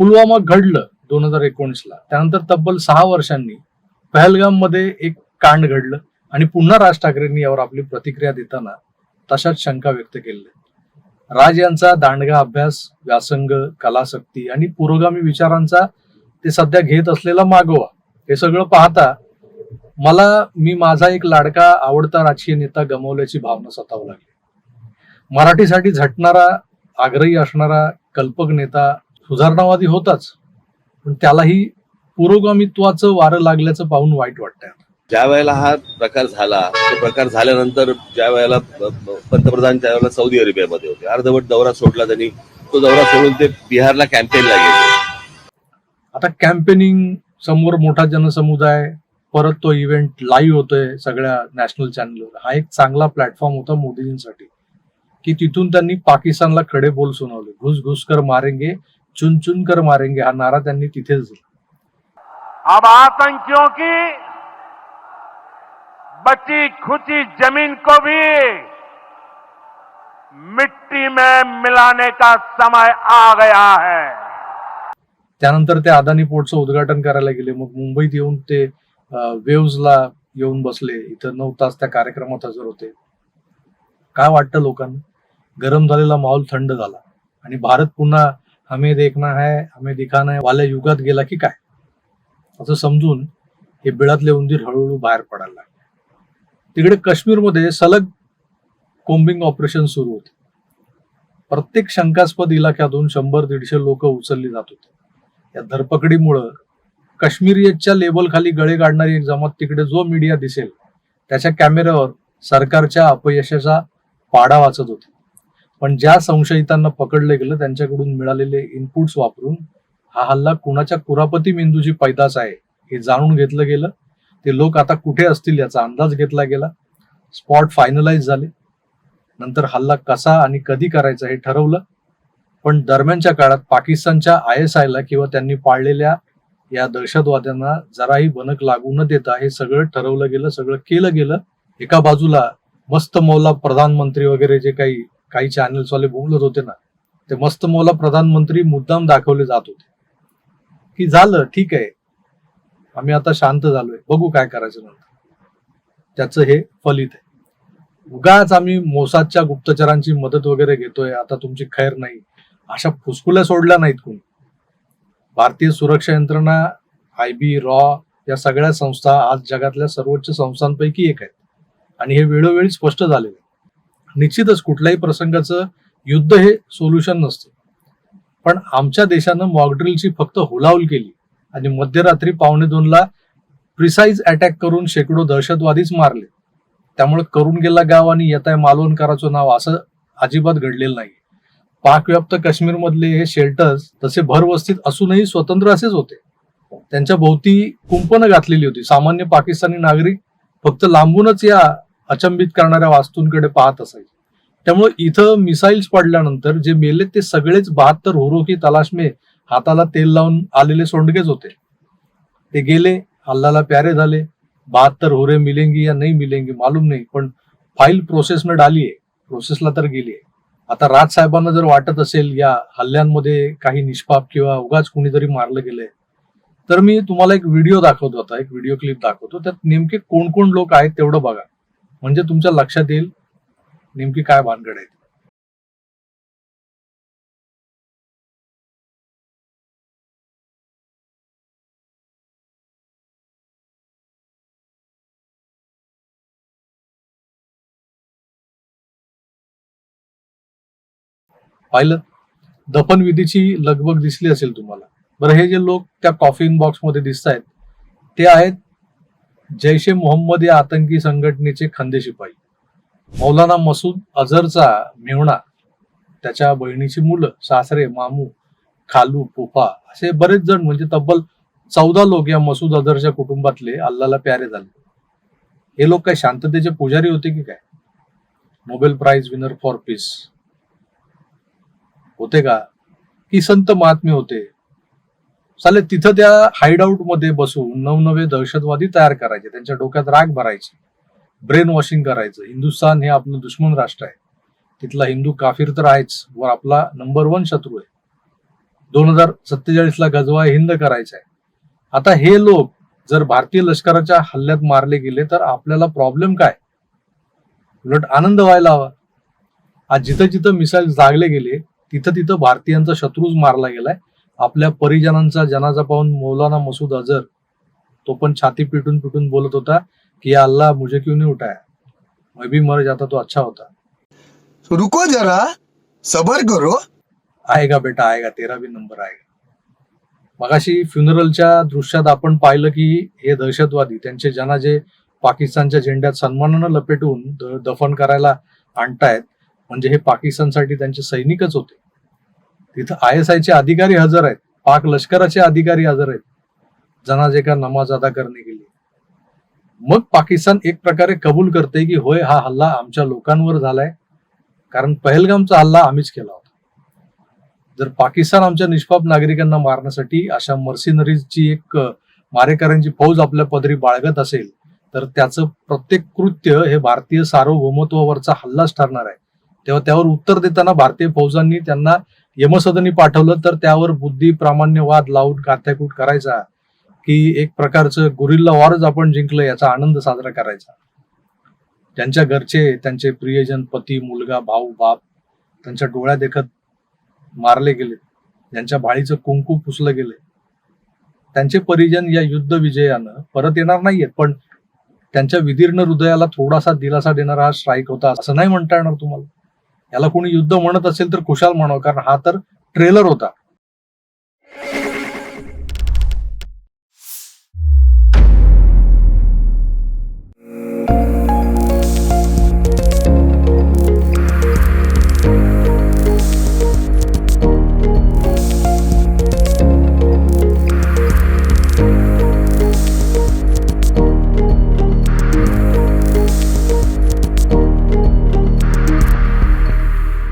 पुलवामा घडलं दोन हजार एकोणीसला. त्यानंतर तब्बल सहा वर्षांनी पहलगाममध्ये एक कांड घडलं आणि पुन्हा राज ठाकरेंनी यावर आपली प्रतिक्रिया देताना तशाच शंका व्यक्त केल्या. राज यांचा दांडगा अभ्यास व्यासंग कलासक्ती आणि पुरोगामी विचारांचा ते सध्या घेत असलेला मागोवा हे सगळं पाहता मला मी माझा एक लाडका आवडता राजकीय नेता गमावल्याची भावना सतावू लागली. मराठीसाठी झटणारा आग्रही असणारा कल्पक नेता सुधारणावादी होताच. पण त्यालाही पुरोगामित्वाचं वारं लागल्याचं पाहून वाईट वाटतंय ज्या वेळेला हा प्रकार झाला तो प्रकार झाल्यानंतर ज्या वेळेला पंतप्रधान त्यावेळेला सौदी अरेबियामध्ये होते अर्धवट दौरा सोडला त्यांनी तो दौरा सोडून ते बिहारला कॅम्पेनला गेले. आता कॅम्पेनिंग समोर मोठा जनसमुदाय परत तो इव्हेंट लाईव्ह होतोय सगळ्या नॅशनल चॅनलवर हा एक चांगला प्लॅटफॉर्म होता मोदीजींसाठी की तिथून त्यांनी पाकिस्तानला खडे बोल सुनावले. घुस घुस कर मारेंगे चुन चुन कर मारेंगे हा नारा त्यांनी तिथेच दिला अब आतंकियों की बची खुची जमीन को भी मिट्टी में मिलाने का समय आ गया है। त्यानंतर ते अदानी पोर्टचं उद्घाटन करायला गेले. मग मुंबईत येऊन ते वेव्हजला येऊन बसले. इथं नऊ तास त्या कार्यक्रमात हजर होते. काय वाटतं लोकांना? गरम झालेला माहोल थंड झाला. आणि भारत पुन्हा हमें देखना है हमें दिखाना है वाल्या युगात गेला की काय? असं समजून हे बिळातले उंदीर हळूहळू बाहेर पडायला लागले. तिकडे काश्मीरमध्ये सलग कोम्बिंग ऑपरेशन सुरू होते. प्रत्येक शंकास्पद इलाक्यातून शंभर दीडशे लोक उचलली जात होते. या धरपकडीमुळं काश्मीरियतच्या लेबल खाली गळे काढणारी एक जमात तिकडे जो मीडिया दिसेल त्याच्या कॅमेऱ्यावर सरकारच्या अपयशाचा पाडा वाचत होती. पण ज्या संशयितांना पकडलं गेलं त्यांच्याकडून मिळालेले इनपुट्स वापरून हा हल्ला कुणाच्या कुरापती मेंदूची पैदास आहे हे जाणून घेतलं गेलं. ते लोक आता कुठे असतील याचा अंदाज घेतला गेला. स्पॉट फायनलाइज झाले. नंतर हल्ला कसा आणि कधी करायचा हे ठरवलं. पण दरम्यानच्या काळात पाकिस्तानच्या आय एस आयला किंवा त्यांनी पाळलेल्या या दहशतवाद्यांना जराही बनक लागू न देता हे सगळं ठरवलं गेलं सगळं केलं गेलं. एका बाजूला मस्त मौला प्रधानमंत्री वगैरे जे काही काही चॅनल्स वाले बोलत होते ना ते मस्त मला प्रधानमंत्री मुद्दाम दाखवले जात होते. की झालं ठीक आहे. आम्ही आता शांत झालोय. बघू काय करायचं नंतर. त्याचं हे फलित आहे. उगाच आम्ही मोसादच्या गुप्तचरांची मदत वगैरे घेतोय आता तुमची खैर नाही. अशा फुसकुल्या सोडल्या नाहीत कोणी. भारतीय सुरक्षा यंत्रणा आय बी रॉ या सगळ्या संस्था आज जगातल्या सर्वोच्च संस्थांपैकी एक आहेत. आणि हे वेळोवेळी स्पष्ट झालेलं आहे. निश्चितच कुठल्याही प्रसंगाचं युद्ध हे सोल्युशन नसते. पण आमच्या देशानं मॉकड्रिलची फक्त हुलाहुल केली आणि मध्यरात्री पावणे दोनला प्रिसाईज अटॅक करून शेकडो दहशतवादीच मारले. त्यामुळे करून गेला गाव आणि येताय मालवणकराचं नाव असं अजिबात घडलेलं नाही. पाकव्याप्त काश्मीरमधले हे शेल्टर्स तसे भरवस्तीत असूनही स्वतंत्र असेच होते. त्यांच्या भोवती कुंपनं घातलेली होती. सामान्य पाकिस्तानी नागरिक फक्त लांबूनच या अचंबित करणाऱ्या वास्तूंकडे पाहत असायचे. त्यामुळे इथं मिसाईल्स पडल्यानंतर जे मेले ते सगळेच बहात्तर हुरो की तलाशमे हाताला तेल लावून आलेले सोंडगेच होते. ते गेले अल्लाला प्यारे झाले. बहात्तर हुरे मिलेंगी या नाही मिलेंगी मालूम नाही पण फाईल प्रोसेस में डाली आहे. प्रोसेसला तर गेली आहे. आता राज साहेबांना जर वाटत असेल या हल्ल्यांमध्ये काही निष्पाप किंवा उगाच कुणीतरी मारलं गेलंय तर मी तुम्हाला एक व्हिडिओ दाखवतो आता एक व्हिडिओ क्लिप दाखवतो. त्यात नेमके कोण कोण लोक आहेत तेवढं बघा. म्हणजे तुमच्या लक्षात येईल नेमकी काय भानगड आहे. पाहिलं? दफनविधीची लगबग दिसली असेल तुम्हाला. बरं हे जे लोक त्या कॉफिन बॉक्समध्ये दिसत आहेत ते आहेत जैश ए मोहम्मद या आतंकी संघटनेचे खंदेशिपाई मौलाना मसूद अझरचा मेहुणा त्याच्या बहिणीची मुलं सासरे मामू खालू पुफा असे बरेच जण म्हणजे तब्बल चौदा लोक या मसूद अझरच्या कुटुंबातले अल्लाला प्यारे झाले. हे लोक काय शांततेचे पुजारी होते की काय? Nobel prize winner for peace होते का? की संत महात्मे होते. चालेल तिथं त्या हाईडआउटमध्ये बसून नवनवे दहशतवादी तयार करायचे त्यांच्या डोक्यात राग भरायची ब्रेन वॉशिंग करायचं. हिंदुस्थान हे आपलं दुश्मन राष्ट्र आहे. तिथला हिंदू काफिर तर आहेच व आपला नंबर वन शत्रू आहे. दोन हजार सत्तेचाळीस ला गजवा हिंद करायचा आहे. आता हे लोक जर भारतीय लष्कराच्या हल्ल्यात मारले गेले तर आपल्याला प्रॉब्लेम काय? उलट आनंद व्हायला हवा. आज जिथं जिथं मिसाईल जागले गेले तिथं तिथं भारतीयांचा शत्रूच मारला गेलाय. आपल्या परिजनांचा जनाजा पाहून मौलाना मसूद अझर तो पण छाती पिटून पिटून बोलत होता कि या अल्लाह मुझे क्यों नहीं उठाया? मैं भी मर जाता तो अच्छा होता. रुको जरा सबर करो। आएगा बेटा आएगा तेरा भी नंबर आएगा. मगाशी फ्युनरलच्या दृश्यात आपण पाहिलं की हे दहशतवादी त्यांचे जनाजे पाकिस्तानच्या झेंड्यात सन्मानानं लपेटून दफन करायला आणतायत. म्हणजे हे पाकिस्तानसाठी त्यांचे सैनिकच होते. तिथं आय एस आयचे अधिकारी हजर आहेत. पाक लष्कराचे अधिकारी हजर आहेत. जनाजे का नमाज अदा करणे गेले मग पाकिस्तान एक प्रकारे कबूल करते की होय हा हल्ला आमच्या लोकांवर झालाय. कारण पहलगामचा हल्ला आम्हीच केला होता. जर पाकिस्तान आमच्या निष्पाप नागरिकांना मारण्यासाठी अशा मर्सिनरीजची एक मारेकऱ्यांची फौज आपल्या पदरी बाळगत असेल तर त्याचं प्रत्येक कृत्य हे भारतीय सार्वभौमत्वावरचा हल्लाच ठरणार आहे. तेव्हा त्यावर उत्तर देताना भारतीय फौजांनी त्यांना यमसदनी पाठवलं तर त्यावर बुद्धी प्रामाण्यवाद लावून कात्याकूट करायचा की एक प्रकारचं गुरिल्ला वॉरच आपण जिंकलं याचा आनंद साजरा करायचा. त्यांच्या घरचे त्यांचे प्रियजन पती मुलगा भाऊ बाप त्यांच्या डोळ्या देखत मारले गेले. ज्यांच्या भाळीचं कुंकू पुसलं गेले. त्यांचे परिजन या युद्ध विजयानं परत येणार नाहीयेत पण त्यांच्या विदीर्ण हृदयाला थोडासा दिलासा देणारा हा स्ट्राईक होता असं नाही म्हणता येणार तुम्हाला? याला कोणी युद्ध म्हणत असेल तर खुशाल म्हणावं कारण हा तर ट्रेलर होता.